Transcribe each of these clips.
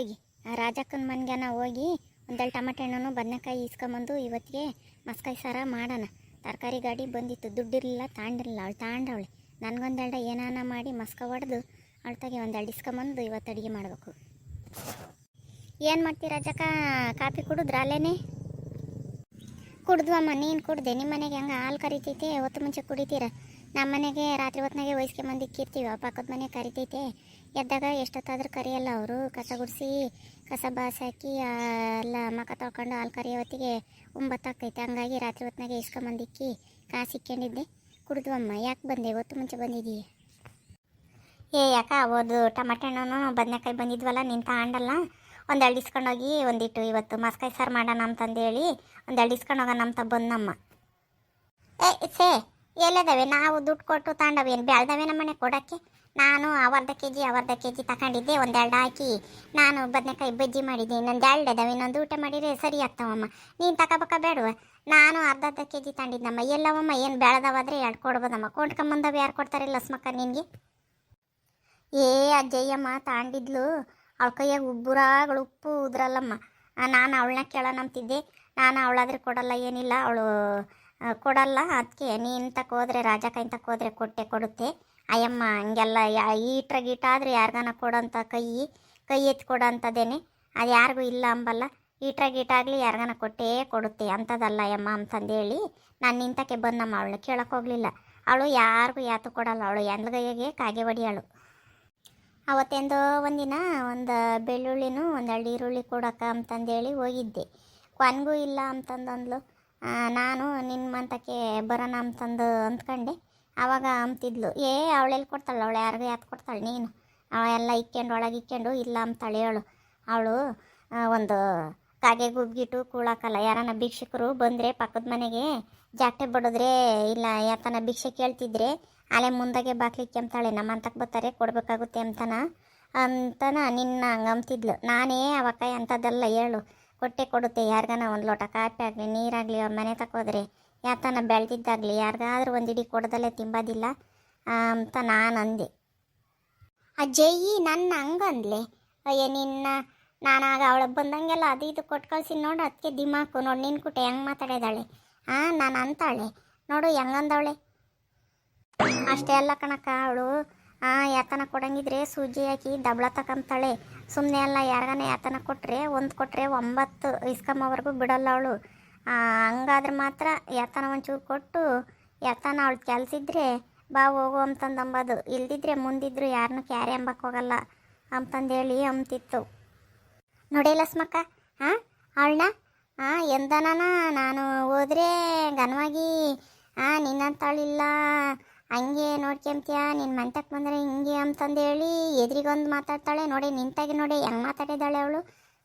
ತೆಗಿ. ಆ ರಾಜಕ್ಕನ ಮನೆಗೆನ ಹೋಗಿ ಒಂದೆರಡು ಟಮಾಟೆ ಹಣ್ಣು ಬದನೆಕಾಯಿ ಇಸ್ಕೊಂಬಂದು ಇವತ್ತಿಗೆ ಮಸ್ಕಾಯಿ ಸಾರ ಮಾಡೋಣ. ತರಕಾರಿ ಗಾಡಿ ಬಂದಿತ್ತು. ದುಡ್ಡಿರಲಿಲ್ಲ, ತಾಂಡಿರಲಿಲ್ಲ. ಅವಳು ತಾಂಡವಳೆ. ನನಗೊಂದೆರಡ ಏನಾನ ಮಾಡಿ ಮಸ್ಕ ಹೊಡೆದು ಅಳ್ತಾಗೆ ಒಂದೆರಡು ಇಸ್ಕೊಂಬಂದು ಇವತ್ತು ಅಡುಗೆ ಮಾಡಬೇಕು. ಏನು ಮಾಡ್ತೀರಾ ರಾಜಕ್ಕ? ಕಾಫಿ ಕುಡಿದ್ರ ಅಲ್ಲೇನೆ? ಕುಡ್ದ್ವಮ್ಮ, ನೀನು ಕುಡ್ದೆ. ನಿಮ್ಮ ಮನೆಗೆ ಹಂಗೆ ಹಾಲು ಕರಿತೈತೆ? ಹೊತ್ತು ಮುಂಚೆ ಕುಡಿತೀರ? ನಮ್ಮ ಮನೆಗೆ ರಾತ್ರಿ ಹೊತ್ನಾಗೆ ವಯಸ್ಕೆ ಇಕ್ಕಿರ್ತೀವಿ. ಆ ಪಕ್ಕದ ಮನೆ ಕರಿತೈತೆ. ಎದ್ದಾಗ ಎಷ್ಟೊತ್ತಾದ್ರೂ ಕರಿಯಲ್ಲ ಅವರು. ಕಸ ಗುಡಿಸಿ, ಕಸ ಬಾಸಾಕಿ ಎಲ್ಲ ಮಕ ತೊಳ್ಕೊಂಡು ಹಾಲು ಕರಿಯೋ ಹೊತ್ತಿಗೆ ಒಂಬತ್ತಾಗ್ತೈತೆ ಹಂಗಾಗಿ ರಾತ್ರಿ ಹೊತ್ನಾಗೆ ಇಸ್ಕೊಂಬಂದು ಮಂದಿಕ್ಕಿ ಕಾಸು ಇಕ್ಕೊಂಡಿದ್ದೆ. ಕುಡ್ದ್ವಮ್ಮ ಯಾಕೆ ಬಂದೆ? ಹೊತ್ತು ಮುಂಚೆ ಬಂದಿದ್ದೀಯ ಏ, ಯಾಕ? ಒಂದು ಟಮಾಟೆ ಹಣ್ಣು ಬದನೆಕಾಯಿ ಬಂದಿದ್ವಲ್ಲ, ನಿನ್ ತಗೊಂಡಲ್ಲ ಒಂದೆರಡು ಇಸ್ಕೊಂಡೋಗಿ ಒಂದಿಟ್ಟು ಇವತ್ತು ಮಸ್ಕಾಯಿ ಸಾರು ಮಾಡೋಣ ಅಂತಂದೇಳಿ ಒಂದೆರಡು ಇಸ್ಕೊಂಡೋಗೋಣ ಅಂತ ಬಂದಮ್ಮ ಏ, ಸೇ ಎಲ್ಲದವೆ? ನಾವು ದುಡ್ಡು ಕೊಟ್ಟು ತಗೊಂಡವೇನು ಬೆಳ್ದವೆ ನಮ್ಮ ಮನೆ ಕೊಡೋಕ್ಕೆ? ನಾನು ಅವರ್ಧ ಕೆ ಜಿ ಅವರ್ಧ ಕೆ ಜಿ ತಗೊಂಡಿದ್ದೆ ಒಂದೆರಡು ಹಾಕಿ. ನಾನು ಬದನೆಕಾಯಿ ಬಜ್ಜಿ ಮಾಡಿದ್ದೆ, ಇನ್ನೊಂದು ಎರಡು ಇನ್ನೊಂದು ಊಟ ಮಾಡಿದರೆ ಸರಿ ಆಗ್ತಾವಮ್ಮ. ನೀನು ತಗೋಬೇಕ ಬೇಡವ? ನಾನು ಅರ್ಧ ಅರ್ಧ ಕೆ ಜಿ ತಗೊಂಡಿದ್ದಮ್ಮ ಎಲ್ಲವಮ್ಮ, ಏನು ಬೆಳೆದವಾದ್ರೆ ಎರಡು ಕೊಡ್ಬೋದಮ್ಮ. ಕೊಂಡ್ಕೊಂಬಂದವ ಯಾರು ಕೊಡ್ತಾರೆ ಲಸ್ಮಕ್ಕ ನಿನಗೆ? ಏ ಅಜ್ಜಯ್ಯಮ್ಮ, ತಾಂಡಿದ್ಲು. ಅವಳ ಕೈಯಾಗ ಉಬ್ಬುರಾಗಳು ಉಪ್ಪು ಉದ್ರಲ್ಲಮ್ಮ. ನಾನು ಅವಳನ್ನ ಕೇಳೋಣ ಅಂತಿದ್ದೆ ನಾನು ಅವಳಾದ್ರೆ ಕೊಡಲ್ಲ, ಏನಿಲ್ಲ. ಅವಳು ಕೊಡಲ್ಲ. ಅದಕ್ಕೆ ನೀನು ಹೋದ್ರೆ, ರಾಜ ಕೈ ತಕ ಹೋದ್ರೆ ಕೊಟ್ಟೆ ಕೊಡುತ್ತೆ. ಅಯ್ಯಮ್ಮ, ಹಂಗೆಲ್ಲ ಈಟ್ರ ಗೀಟ ಆದರೆ ಯಾರಿಗಾನ ಕೊಡೋಂಥ ಕೈ ಕೈ ಎತ್ತಿ ಕೊಡೋಂಥದ್ದೇನೆ ಅದು ಯಾರಿಗೂ ಇಲ್ಲ ಅಂಬಲ್ಲ. ಈಟ್ರ ಗೀಟ ಆಗಲಿ ಯಾರಿಗಾನ ಕೊಟ್ಟೇ ಕೊಡುತ್ತೆ. ಅಂಥದ್ದಲ್ಲ ಅಯ್ಯಮ್ಮ ಅಂತಂದೇಳಿ ನಾನು ನಿಂತಕ್ಕೆ ಬಂದಮ್ಮ. ಅವಳು ಕೇಳಕ್ಕೆ ಹೋಗಲಿಲ್ಲ. ಅವಳು ಯಾರಿಗೂ ಯಾತು ಕೊಡಲ್ಲ. ಅವಳು ಎಂದ್ಗೈಗೆ ಕಾಗೆ ಹೊಡಿಯಾಳು. ಅವತ್ತೆಂದೋ ಒಂದಿನ ಒಂದು ಬೆಳ್ಳುಳ್ಳಿನೂ ಒಂದೆರಡು ಈರುಳ್ಳಿ ಕೊಡೋಕೆ ಅಂತಂದೇಳಿ ಹೋಗಿದ್ದೆ. ಕೊನೆಗೂ ಇಲ್ಲ ಅಂತಂದಂದ್ಲು. ನಾನು ನಿನ್ನ ಮಂತಕ್ಕೆ ಬರೋಣ ಅಂತಂದು ಅಂದ್ಕೊಂಡೆ. ಆವಾಗ ಅಂತಿದ್ಲು ಏ ಅವಳೆಲ್ಲಿ ಕೊಡ್ತಾಳೆ ಅವಳು ಯಾರಿಗೂ ಯಾತ್ ಕೊಡ್ತಾಳೆ ನೀನು? ಅವೆಲ್ಲ ಇಕ್ಕೊಂಡು, ಒಳಗೆ ಇಕ್ಕೊಂಡು, ಇಲ್ಲ ಅಂತಾಳೆ ಹೇಳು. ಅವಳು ಒಂದು ಕಾಗೆ ಗುಬ್ಗಿಟ್ಟು ಕೂಳಾಕಲ್ಲ ಯಾರನ್ನ ಭಿಕ್ಷಕರು ಬಂದರೆ ಪಕ್ಕದ ಮನೆಗೆ ಜಾಟೆ ಬಡಿದ್ರೆ ಇಲ್ಲ ಯಾತನ ಭಿಕ್ಷೆ ಕೇಳ್ತಿದ್ರೆ ಅಲೆ ಮುಂದಾಗೆ ಬಾಕ್ಲಿಕ್ಕೆ ಅಂತಾಳೆ ನಮ್ಮ ಅಂತಕ್ಕೆ ಬರ್ತಾರೆ, ಕೊಡಬೇಕಾಗುತ್ತೆ ಅಂತನ ಅಂತನ ನಿನ್ನ ಹಂಗೆ ಅಂತಿದ್ಲು ನಾನೇ ಅವಕ್ಕ ಅಂಥದ್ದೆಲ್ಲ ಹೇಳು. ಕೊಟ್ಟೆ ಕೊಡುತ್ತೆ. ಯಾರಿಗಾನ ಒಂದು ಲೋಟ ಕಾಫಿ ಆಗಲಿ, ನೀರಾಗಲಿ ಅವ್ರ ಮನೆ ತಕೋದ್ರೆ ಯಾತನ ಬೆಳೆದಿದ್ದಾಗಲಿ, ಯಾರಿಗಾದ್ರೂ ಒಂದು ಇಡೀ ಕೊಡದಲ್ಲೇ ತಿಂಬೋದಿಲ್ಲ ಅಂತ ನಾನು ಅಂದೆ. ಅಜ್ಜಯ್ಯಿ ನನ್ನ ಹಂಗಂದ್ಲೆ, ಅಯ್ಯ, ನಿನ್ನ ನಾನಾಗ ಅವಳು ಬಂದಂಗೆಲ್ಲ ಅದು ಇದು ಕೊಟ್ಟು ಕಳ್ಸಿ ನೋಡು ಅದಕ್ಕೆ ದಿಮಾಕು ನೋಡಿ ನಿನ್ನ ಕುಟೆ ಹೆಂಗೆ ಮಾತಾಡಿದಾಳೆ ಹಾಂ ನಾನು ಅಂತಾಳೆ. ನೋಡು ಹೆಂಗಂದವಳೆ ಅಷ್ಟೇ ಅಲ್ಲ ಕಣಕ್ಕ, ಅವಳು ಆ, ಯಾತನ ಕೊಡಂಗಿದ್ರೆ ಸೂಜಿ ಹಾಕಿ ದಬ್ಳ ತಕಂತಾಳೆ. ಸುಮ್ಮನೆ ಅಲ್ಲ, ಯಾರಿಗಾನ ಯಾತನ ಕೊಟ್ಟರೆ ಒಂದು ಕೊಟ್ಟರೆ ಒಂಬತ್ತು ಇಸ್ಕಮ್ಮವರೆಗೂ ಬಿಡಲ್ಲ ಅವಳು. ಹಂಗಾದ್ರೆ ಮಾತ್ರ ಯಾತನ ಒಂಚೂರು ಕೊಟ್ಟು ಯಾತನ ಅವಳು ಕೆಲ್ಸಿದ್ರೆ ಬಾ ಹೋಗು ಅಂತಂದು ಇಲ್ದಿದ್ರೆ ಮುಂದಿದ್ರು ಯಾರನ್ನೂ ಕ್ಯಾರಿ ಅಂಬಕ್ಕೆ ಹೋಗಲ್ಲ ಅಂತಂದೇಳಿ ಅಂತಿತ್ತು ನೋಡಿ ಲಸ್ಮಕ್ಕ ಹಾಂ ಅವಳನ್ನ ಹಾಂ ಎಂದನ ನಾನು ಹೋದ್ರೆ ಘನವಾಗಿ ಹಾಂ ನಿನ್ನಂತಾಳಿಲ್ಲ ಹಂಗೆ ನೋಡ್ಕೊಂತೀಯ ನಿನ್ನ ಮಂತಕ್ಕೆ ಬಂದರೆ ಹಿಂಗೆ ಅಂತಂದೇಳಿ ಎದುರಿಗೊಂದು ಮಾತಾಡ್ತಾಳೆ. ನೋಡಿ, ನಿಂತಾಗಿ ನೋಡಿ, ಹೆಂಗೆ ಮಾತಾಡಿದ್ದಾಳೆ ಅವಳು?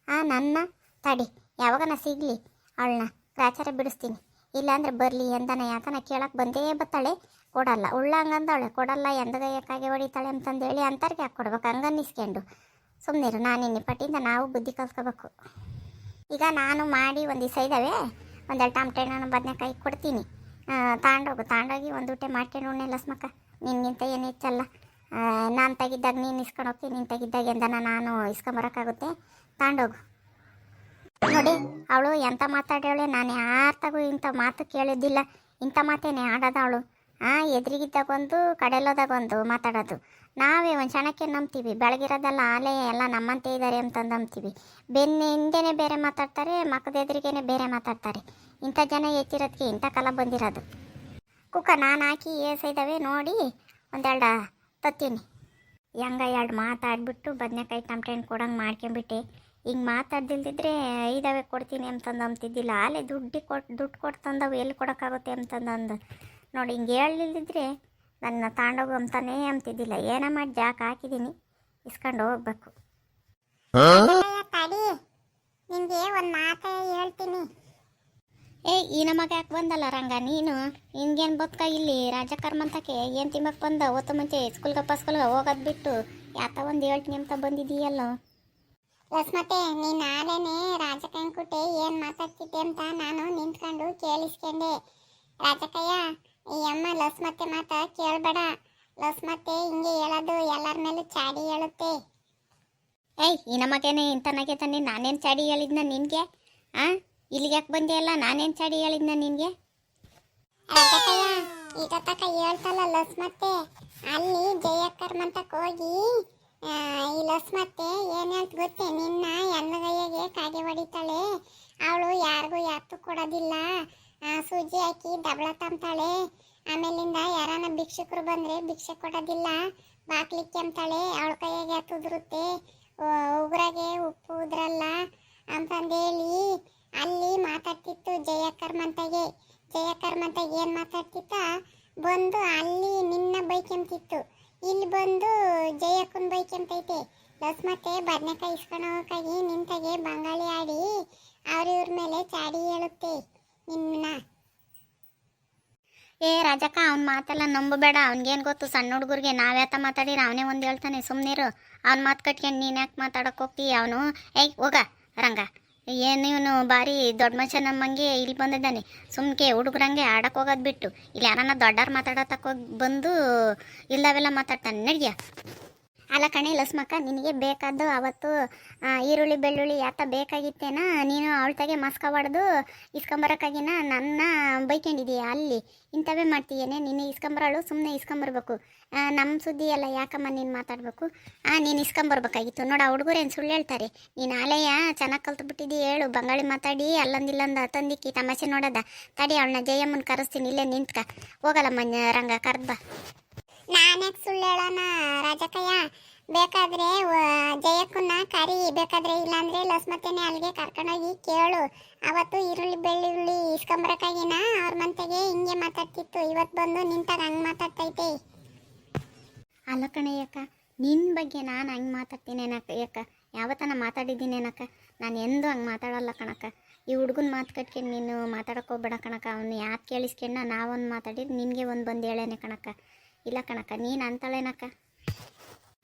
ಆ, ನನ್ನ? ತಡಿ ಯಾವಾಗನ ಸಿಗಲಿ ಅವಳನ್ನ? ಪ್ರಾಚಾರ ಬಿಡಿಸ್ತೀನಿ. ಇಲ್ಲಾಂದ್ರೆ ಬರಲಿ ಎಂದನ ಯಾತನ ಕೇಳಕ್ಕೆ ಬಂದೇ ಬತ್ತಾಳೆ. ಕೊಡಲ್ಲ ಉಳ್ಳ ಹಂಗಂದವಳೆ ಕೊಡಲ್ಲ, ಎಂದಗೈಯಕ್ಕಾಗಿ ಹೊಡಿತಾಳೆ ಅಂತಂದೇಳಿ ಅಂತರ್ಗೆ ಯಾಕೆ ಕೊಡ್ಬೇಕು? ಸುಮ್ಮನೆ ಸುಮ್ಮನಿರು ನಾನು ನಿನ್ನ ಪಟ್ಟಿಂದ ನಾವು ಬುದ್ಧಿ ಕಲ್ತ್ಕೋಬೇಕು ಈಗ ನಾನು ಮಾಡಿ ಒಂದು ದಿವಸ ಇದ್ದಾವೆ ಒಂದೆರಡು ಟಮಟೆ ಹಣ್ಣು ಬದನೆಕಾಯಿ ಕೊಡ್ತೀನಿ. ತಾಂಡೋಗು, ತಾಂಡೋಗಿ ಒಂದು ಊಟ ಮಾಡ್ಕೊಂಡು ಉಣ್ಣೆ ಲಸ್ಮಕ್ಕ ನಿನ್ಗಿಂತ ಏನು ಹೆಚ್ಚಲ್ಲ ನಾನು ತೆಗಿದ್ದಾಗ ನೀನು ಇಸ್ಕೊಂಡು ಹೋಗ್ತೀನಿ ನೀನು ತೆಗಿದ್ದಾಗ ಎಂದನ ನಾನು ಇಸ್ಕೊಂಬರೋಕ್ಕಾಗುತ್ತೆ. ತಾಂಡೋಗು. ನೋಡಿ, ಅವಳು ಎಂಥ ಮಾತಾಡ್ಯಾಳೆ, ನಾನು ಯಾರ್ತಾಗೂ ಇಂಥ ಮಾತು ಕೇಳಿದ್ದಿಲ್ಲ ಇಂಥ ಮಾತೇನೆ ಆಡೋದು ಅವಳು. ಹಾಂ ಎದುರಿಗೆ ತಗೊಂಡು ಕಡೆಲೋದಾಗ ತಗೊಂಡು ಮಾತಾಡೋದು. ನಾವೇ ಒಂದು ಕ್ಷಣಕ್ಕೆ ನಂಬ್ತೀವಿ. ಬೆಳಗಿರೋದೆಲ್ಲ ಆಲೆ, ಎಲ್ಲ ನಮ್ಮಂತೆ ಇದ್ದಾರೆ ಅಂತಂದು ನಂಬ್ತೀವಿ. ಬೆನ್ನ ಹಿಂದೆನೇ ಬೇರೆ ಮಾತಾಡ್ತಾರೆ, ಮಕ್ಕದ ಎದುರಿಗೇನೆ ಬೇರೆ ಮಾತಾಡ್ತಾರೆ. ಇಂಥ ಜನ ಎತ್ತಿರೋದಕ್ಕೆ ಇಂಥ ಕಾಲ ಬಂದಿರೋದು. ಕುಕ್ಕ ನಾನು ಹಾಕಿ ಏಸೈದವೆ ನೋಡಿ, ಒಂದೆರಡು ತತ್ತೀನಿ. ಹೆಂಗ ಎರಡು ಮಾತಾಡ್ಬಿಟ್ಟು ಬದನೆಕಾಯಿ ಕಂಪ್ಲೇಂಟ್ ಕೊಡಂಗೆ ಮಾಡ್ಕೊಂಬಿಟ್ಟೆ. ಹಿಂಗೆ ಮಾತಾಡ್ದಿಲ್ದಿದ್ರೆ ಐದವೆ ಕೊಡ್ತೀನಿ ಅಂತಂದು ಅಂತಿದ್ದಿಲ್ಲ ಆಲೆ ದುಡ್ಡು ಕೊಟ್ಟು ದುಡ್ಡು ಕೊಟ್ಟು ತಂದವು, ಎಲ್ಲಿ ಕೊಡೋಕ್ಕಾಗುತ್ತೆ ಅಂತಂದು ನೋಡಿ ಹಿಂಗೆ ಹೇಳಲಿಲ್ಲದಿದ್ರೆ ನನ್ನ ತಾಂಡೋಗು ಅಂತಾನೇ ಅಂತಿದ್ದಿಲ್ಲ. ಏನೋ ಮಾಡಿ ಜಾಕ್ ಹಾಕಿದ್ದೀನಿ. ಇಸ್ಕೊಂಡು ಹೋಗ್ಬೇಕು. ತಡಿ. ನಿಂಗೆ ಒಂದು ಮಾತು ಹೇಳ್ತೀನಿ. ಏ ಈ ನಮಗೆ ಯಾಕೆ ಬಂದಲ್ಲ ರಂಗ? ನೀನು ನಿನ್ಗೇನು ಬದುಕ ಇಲ್ಲಿ? ರಾಜಕರ್ಮಂತಕ್ಕೆ ಏನು ತಿಮ್ಮಕ್ಕೆ ಬಂದ? ಹೊತ್ತು ಮುಂಚೆ ಸ್ಕೂಲ್ಗೆ ಪಸ್ಕೂಲ್ಗೆ ಹೋಗೋದು ಬಿಟ್ಟು ಯಾತ ಒಂದು ಹೇಳ್ತೀನಿ ಅಂತ ಬಂದಿದ್ದೀಯಲ್ಲೋ? ಲಸ್ಮತೆ ನೀನು ಆಲೇನೆ ರಾಜಕಂಕುಟೆ ಏನು ಮಾತಾಡ್ತಿದ್ದೆ ಅಂತ ನಾನು ನಿಂತ್ಕೊಂಡು ಕೇಳಿಸ್ಕೊಂಡೆ. ರಾಜಕಯ್ಯ ಈ ಅಮ್ಮ ಲಸ್ಮತ್ತೆ ಮಾತ ಕೇಳಬೇಡ. ಲಸ್ಮತ್ತೆ ಹಿಂಗೆ ಹೇಳೋದು ಎಲ್ಲರ ಮೇಲೆ ಚಾಡಿ ಹೇಳುತ್ತೆ. ಏಯ್ ಈ ನಮಗೇನೆ ನಗೆ ತಾನೆ ನಾನೇನು ಚಾಡಿ ಹೇಳಿದ್ನ ನಿನಗೆ? ಆ? ಇಲ್ಲಿಗೆ ಯಾಕೆ ಬಂದೆ ಅಲ್ಲ ನಾನೇನು ಚಾಡಿ ಹೇಳಿದ್ನ ನಿನಗೆ? ಈಗ ತಕ ಹೇಳ್ತಲ್ಲ ಲಸ್ ಮತ್ತೆ. ಅಲ್ಲಿ ಜಯ ಕರ್ಮಂತಕ್ಕೆ ಹೋಗಿ ಈ ಲಸ್ ಮತ್ತೆ ಏನಂತ ಗೊತ್ತೆ? ನಿನ್ನ ಎಣ್ಣಗೈಯಾಗೆ ಕಾಗೆ ಹೊಡಿತಾಳೆ. ಅವಳು ಯಾರಿಗೂ ಯಾತು ಕೊಡೋದಿಲ್ಲ. ಸೂಜಿ ಹಾಕಿ ದಬಳ ತಂತಾಳೆ ಆಮೇಲಿಂದ ಯಾರಾನ ಭಿಕ್ಷುಕರು ಬಂದ್ರೆ ಭಿಕ್ಷೆ ಕೊಡೋದಿಲ್ಲ. ಬಾಕ್ಲಿಕ್ಕೆ ಅಂತಾಳೆ. ಅವಳ ಕೈಯಾಗೆ ತುದುರುತ್ತೆ. ಉಗ್ರಾಗೆ ಉಪ್ಪು ಉದ್ರಲ್ಲ ಅಂತಂದೇಳಿ ಅಲ್ಲಿ ಮಾತಾಡ್ತಿತ್ತು ಜಯಕರ್ಮಂತಗೆ ಜಯಕರ್ಮಂತಗೆ ಏನು ಮಾತಾಡ್ತಿತ್ತ? ಬಂದು ಅಲ್ಲಿ ನಿನ್ನ ಬೈಕ್ ಅಂತಿತ್ತು ಇಲ್ಲಿ ಬಂದು ಜಯಕ್ಕನ್ ಬೈಕೆಂತೈತೆ ಪ್ಲಸ್ ಮತ್ತೆ ಬದನೆಕಾಯಿ ಇಸ್ಕೊಂಡು ಹೋಗೋಕ್ಕಾಗಿ ನಿಂತಾಗೆ ಬಂಗಾಳಿ ಆಡಿ ಅವ್ರ ಮೇಲೆ ಚಾಡಿ ಹೇಳುತ್ತೆ. ನಿನ್ನ. ಏ ರಾಜಕ್ಕ, ಅವ್ನ ಮಾತೆಲ್ಲ ನಂಬಬೇಡ. ಅವ್ನಿಗೇನು ಗೊತ್ತು, ಸಣ್ಣ ಹುಡುಗರಿಗೆ ನಾವ್ಯಾತ ಮಾತಾಡಿರ ಅವನೇ ಒಂದು ಹೇಳ್ತಾನೆ ಸುಮ್ಮನಿರು ಅವ್ನ ಮಾತು ಕಟ್ಕೊಂಡು ನೀನು ಯಾಕೆ ಮಾತಾಡಕ್ಕೆ ಹೋಗ್ತಿ? ಅವನು, ಏಯ್, ಹೋಗ, ರಂಗ. ಏನು ಇವನು ಭಾರಿ ದೊಡ್ಡ ಮನುಷ್ಯ ನಮ್ಮಂಗೆ ಇಲ್ಲಿ ಬಂದಿದ್ದಾನೆ. ಸುಮ್ಕೆ ಹುಡುಗರಂಗೆ ಆಡಕ್ಕೆ ಹೋಗೋದು ಬಿಟ್ಟು. ಇಲ್ಲಿ ಯಾರನ್ನ ದೊಡ್ಡವ್ರು ಮಾತಾಡೋತಕ್ಕೆ ಬಂದು ಇಲ್ಲವೆಲ್ಲ ಮಾತಾಡ್ತಾನೆ. ನಡಿಯ ಅಲ್ಲ ಕಣೆ, ಲಸ್ಮಕ್ಕ, ನಿನಗೆ ಬೇಕಾದ್ದು ಅವತ್ತು ಈರುಳ್ಳಿ, ಬೆಳ್ಳುಳ್ಳಿ ಯಾತ ಬೇಕಾಗಿತ್ತೇನ? ನೀನು ಅವಳ್ತಾಗೆ ಮಸ್ಕ ಹೊಡೆದು ಇಸ್ಕೊಂಬರೋಕ್ಕಾಗಿನ ನನ್ನ ಬೈಕೊಂಡಿದೀಯ ಅಲ್ಲಿ? ಇಂಥವೇ ಮಾಡ್ತೀಯೇನೆ? ನೀನು ಇಸ್ಕೊಂಬರಳು ಸುಮ್ಮನೆ ಇಸ್ಕೊಂಬರ್ಬೇಕು. ನಮ್ಮ ಸುದ್ದಿ ಎಲ್ಲ ಯಾಕಮ್ಮ ನೀನು ಮಾತಾಡಬೇಕು? ನೀನು ಇಸ್ಕೊಂಬರ್ಬೇಕಾಗಿತ್ತು. ನೋಡು ಹುಡುಗರೇನು ಸುಳ್ಳು ಹೇಳ್ತಾರೆ? ನೀನು ಆಲೆಯ ಚೆನ್ನಾಗಿ ಕಲ್ತು ಬಿಟ್ಟಿದ್ದೀ ಹೇಳು, ಬಂಗಾಳಿ ಮಾತಾಡಿ, ಅಲ್ಲೊಂದಿಲ್ಲೊಂದು ತಂದಿಕ್ಕಿ ತಮಾಷೆ ನೋಡೋದ. ತಡಿ ಅವಳನ್ನ ಜಯಮ್ಮನ ಕರೆಸ್ತೀನಿ, ಇಲ್ಲೇ ನಿಂತ್ಕ. ಹೋಗಲ್ಲಮ್ಮ ರಂಗ, ಕರ್ದ್ ಬಾ. ನಾನ್ಯಾಕೆ ಸುಳ್ಳು ಹೇಳೋಣ ರಾಜಕಯ್ಯ? ಬೇಕಾದ್ರೆ ಜಯಕ್ಕನ್ನ ಕರಿ, ಬೇಕಾದ್ರೆ ಇಲ್ಲಾಂದ್ರೆ ಲಸ್ಮತ್ತೆನೆ ಅಲ್ಲಿಗೆ ಕರ್ಕೊಂಡೋಗಿ ಕೇಳು. ಅವತ್ತು ಈರುಳ್ಳಿ, ಬೆಳ್ಳುಳ್ಳಿ ಇಸ್ಕೊಂಬರಕ್ಕಾಗಿನ ಅವ್ರ ಮಂತೆಗೆ ಹಿಂಗೆ ಮಾತಾಡ್ತಿತ್ತು. ಇವತ್ತು ಬಂದು ನಿಂತಾಗ ಹಂಗೆ ಮಾತಾಡ್ತೈತೆ. ಅಲ್ಲ ಕಣಯ್ಯಕ್ಕ ನಿನ್ನ ಬಗ್ಗೆ ನಾನು ಹಂಗೆ ಮಾತಾಡ್ತೀನಿ ಏನಕ್ಕ ಯಾಕ ಯಾವತ್ತನ ಮಾತಾಡಿದ್ದೀನೇನಕ್ಕ? ನಾನು ಎಂದೂ ಹಂಗೆ ಮಾತಾಡಲ್ಲ ಕಣಕ್ಕ. ಈ ಹುಡುಗನ ಮಾತು ಕಟ್ಕೊಂಡು ನೀನು ಮಾತಾಡೋಕೆ ಹೋಗ್ಬೇಡ ಕಣಕ್ಕ. ಅವನು ಯಾಕೆ ಕೇಳಿಸ್ಕೊಂಡ ನಾವೊಂದು ಮಾತಾಡಿದ್ರೆ ನಿನಗೆ ಒಂದು ಬಂದು ಹೇಳೇನೆ ಕಣಕ್ಕ. ಇಲ್ಲ ಕಣಕ್ಕ, ನೀನು ಅಂತಾಳೇನಕ್ಕ?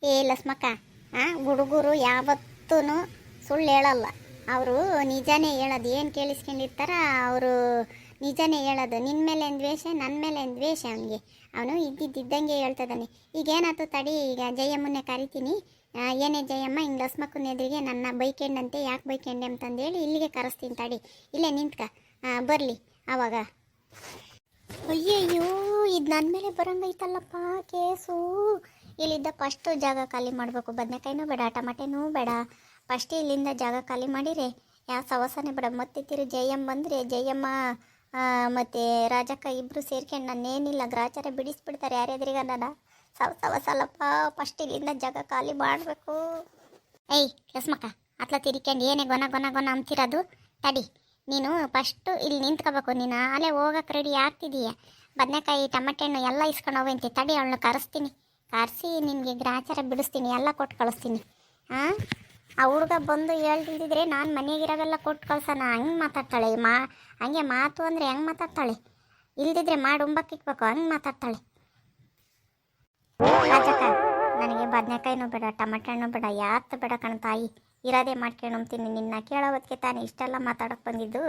ಏ ಲಸ್ಮಕ್ಕ ಆ, ಹುಡುಗರು ಯಾವತ್ತೂ ಸುಳ್ಳು ಹೇಳಲ್ಲ. ಅವರು ನಿಜಾನೇ ಹೇಳೋದು, ಏನು ಕೇಳಿಸ್ಕೊಂಡಿರ್ತಾರ ಅವರು ನಿಜಾನೇ ಹೇಳೋದು. ನಿನ್ನ ಮೇಲೆ ದ್ವೇಷ ನನ್ನ ಮೇಲೆ ದ್ವೇಷ ಅವನಿಗೆ. ಅವನು ಇದ್ದಿದ್ದಂಗೆ ಹೇಳ್ತದಾನೆ. ಈಗ ಏನಾಯ್ತು ತಡಿ, ಈಗ ಜಯಮ್ಮನ್ನೇ ಕರಿತೀನಿ. ಏನೇ ಜಯಮ್ಮ, ಹಿಂಗೆ ಲಸ್ಮಕ್ಕನ ಎದುರಿಗೆ ನನ್ನ ಬೈಕೆಂಡಂತೆ, ಯಾಕೆ ಬೈಕೆಂಡೆ ಅಂತಂದೇಳಿ ಇಲ್ಲಿಗೆ ಕರೆಸ್ತೀನಿ ತಡಿ. ಇಲ್ಲೇ ನಿಂತ್ಕ. ಬರಲಿ ಅವಾಗ. ಅಯ್ಯಯ್ಯೋ. ಇದು ನನ್ನ ಮೇಲೆ ಬರಂಗೈತಲ್ಲಪ್ಪ ಕೇಸು. ಇಲ್ಲಿದ್ದ ಫಸ್ಟ್ ಜಾಗ ಖಾಲಿ ಮಾಡಬೇಕು. ಬದನೆಕಾಯಿನೂ ಬೇಡ, ಟಮಾಟೆನೂ ಬೇಡ. ಫಸ್ಟ್ ಇಲ್ಲಿಂದ ಜಾಗ ಖಾಲಿ ಮಾಡಿರಿ. ಯಾವ ಸವಸನೆ ಬೇಡ. ಮತ್ತೆ ತಿರು ಜಯಮ್ಮ ಬಂದರೆ ಜಯಮ್ಮ ಮತ್ತು ರಾಜಕ್ಕ ಇಬ್ಬರು ಸೇರ್ಕೊಂಡು ನನ್ನೇನಿಲ್ಲ ಗ್ರಾಚಾರ ಬಿಡಿಸ್ಬಿಡ್ತಾರೆ ಯಾರ್ಯಾದ್ರಿಗ ನಾನು ಸವ, ಸವಸಲ್ಲಪ್ಪ ಫಸ್ಟ್ ಇಲ್ಲಿಂದ ಜಾಗ ಖಾಲಿ ಮಾಡಬೇಕು. ಏಯ್ ಲಸ್ಮಕ್ಕ ಅತ್ಲ ತಿರ್ಕೊಂಡು ಏನೇ ಗೊನ ಗೊನ ಗೊನ ಅಂತಿರೋದು ತಡಿ, ನೀನು ಫಸ್ಟು ಇಲ್ಲಿ ನಿಂತ್ಕೋಬೇಕು. ನೀನು ಅಲ್ಲೇ ಹೋಗಕ್ಕೆ ರೆಡಿ ಆಗ್ತಿದೀಯ. ಬದನೆಕಾಯಿ ಟಮಟೆ ಹಣ್ಣು ಎಲ್ಲ ಇಸ್ಕೊಂಡು ಹೋಗಂತೆ ತಡಿ ಅವಳನ್ನ ಕರೆಸ್ತೀನಿ. ಕರೆಸಿ ನಿಮಗೆ ಗ್ರಾಚಾರ ಬಿಡಿಸ್ತೀನಿ, ಎಲ್ಲ ಕೊಟ್ಟು ಕಳಿಸ್ತೀನಿ. ಹಾಂ ಆ ಹುಡುಗ ಬಂದು ಹೇಳ್ತಿದ್ದಿದ್ರೆ ನಾನು ಮನೆಗಿರೋವೆಲ್ಲ ಕೊಟ್ಟು ಕಳ್ಸೋಣ. ಹಂಗೆ ಮಾತಾಡ್ತಾಳೆ. ಮಾ, ಹಂಗೆ ಮಾತು ಅಂದರೆ ಹೆಂಗೆ ಮಾತಾಡ್ತಾಳೆ? ಇಲ್ದಿದ್ರೆ ಮಾಡಿ ಉಂಬಕ್ಕಿಕ್ಬೇಕು ಹಂಗೆ ಮಾತಾಡ್ತಾಳೆ. ರಾಜಕ್ಕ, ನನಗೆ ಬದನೆಕಾಯಿನೂ ಬೇಡ ಟಮಾಟೆ ಹಣ್ಣು ಬೇಡ, ಯಾತ್ ಬೇಡ ಕಣ ತಾಯಿ. ಇರೋದೇ ಮಾಡ್ಕೊಂಡು ನಿನ್ನ ನಿನ್ನ ಕೇಳೋದಕ್ಕೆ ತಾನೇ ಇಷ್ಟೆಲ್ಲ ಮಾತಾಡೋಕೆ ಬಂದಿದ್ದು.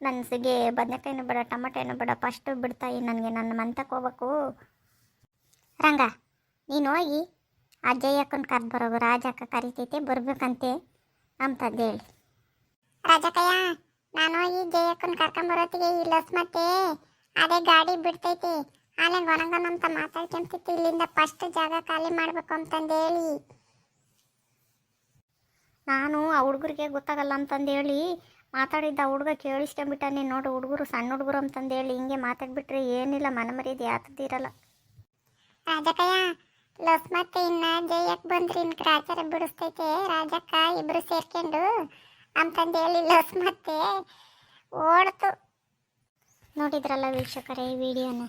ನನ್ನ ಸಿಗೆ ಬದನೆಕಾಯಿನೂ ಬೇಡ ಟಮಾಟೆ ಹಣ್ಣು ಬೇಡ ಫಸ್ಟು ಬಿಡ್ತಾಯಿ ನನಗೆ ನನ್ನ ಮಂತಕ್ಕೆ ಹೋಗ್ಬೇಕು. ರಂಗ ನೀನು ಹೋಗಿ ಆ ಜಯಕ್ಕನ ಕರ್ದು ಬರೋಗು ರಾಜಕ್ಕ ಕರಿತೈತೆ ಬರ್ಬೇಕಂತೆ ಅಂತಂದು ಹೇಳಿ. ರಾಜಕಯ್ಯ ನಾನು ಹೋಗಿ ಜಯಕ್ಕನ ಕರ್ಕೊಂಬರೋತ್ತಿಗೆ ಈ ಲಸ್ ಮತ್ತೆ ಅದೇ ಗಾಡಿ ಬಿಡ್ತೈತಿ. ಆಲೆ ಗೊನಗೊನ ಅಂತ ಮಾತಾಡ್ಕೊಂತಿತ್ತು ಇಲ್ಲಿಂದ ಫಸ್ಟ್ ಜಾಗ ಖಾಲಿ ಮಾಡಬೇಕು ಅಂತಂದೇಳಿ ನಾನು ಆ ಹುಡುಗರಿಗೆ ಗೊತ್ತಾಗಲ್ಲ ಅಂತಂದೇಳಿ ಮಾತಾಡಿದ್ದ ಹುಡುಗ ಕೇಳಿಸ್ಕೊಂಬಿಟ್ಟಾನೆ ನೋಡು ಹುಡುಗರು ಸಣ್ಣ ಹುಡುಗರು ಅಂತಂದೇಳಿ ಹಿಂಗೆ ಮಾತಾಡ್ಬಿಟ್ರೆ ಏನಿಲ್ಲ ಮನಮರ್ಯಾದೆ ಯಾತದಿರಲ್ಲ ರಾಜಕಯ್ಯ ಲಸ್ ಮತ್ತೆ ಇನ್ನ ಜಯಕ್ ಬಂದ್ರಿ ಇನ್ ಗ್ರಾಚಾರ ಬಿಡಿಸ್ತೈತೆ ರಾಜಕ್ಕ ಇಬ್ರು ಸೇರ್ಕೊಂಡು ಅಂತಂದೇಳಿ ಲಸ್ ಮತ್ತೆ ಓಡ್ತು. ನೋಡಿದ್ರಲ್ಲ ವೀಕ್ಷಕರೇ ಈ ವಿಡಿಯೋನ?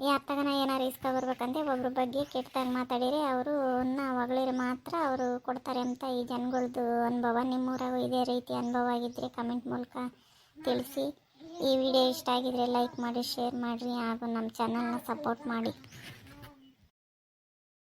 ಈ ಅತ್ತಗನ ಏನಾರು ಇಸ್ಕೊಬರ್ಬೇಕಂದ್ರೆ ಒಬ್ರ ಬಗ್ಗೆ ಕೆಟ್ಟದಾಗಿ ಮಾತಾಡಿರಿ, ಅವರು ಹೊಗಳಿರಿ ಮಾತ್ರ ಅವರು ಕೊಡ್ತಾರೆ ಅಂತ ಈ ಜನಗಳದ್ದು ಅನುಭವ. ನಿಮ್ಮೂರಾಗೂ ಇದೇ ರೀತಿ ಅನುಭವ ಆಗಿದ್ದರೆ ಕಮೆಂಟ್ ಮೂಲಕ ತಿಳಿಸಿ. ಈ ವಿಡಿಯೋ ಇಷ್ಟ ಆಗಿದ್ರೆ ಲೈಕ್ ಮಾಡಿ, ಶೇರ್ ಮಾಡಿರಿ ಹಾಗೂ ನಮ್ಮ ಚಾನಲ್ನ ಸಪೋರ್ಟ್ ಮಾಡಿ.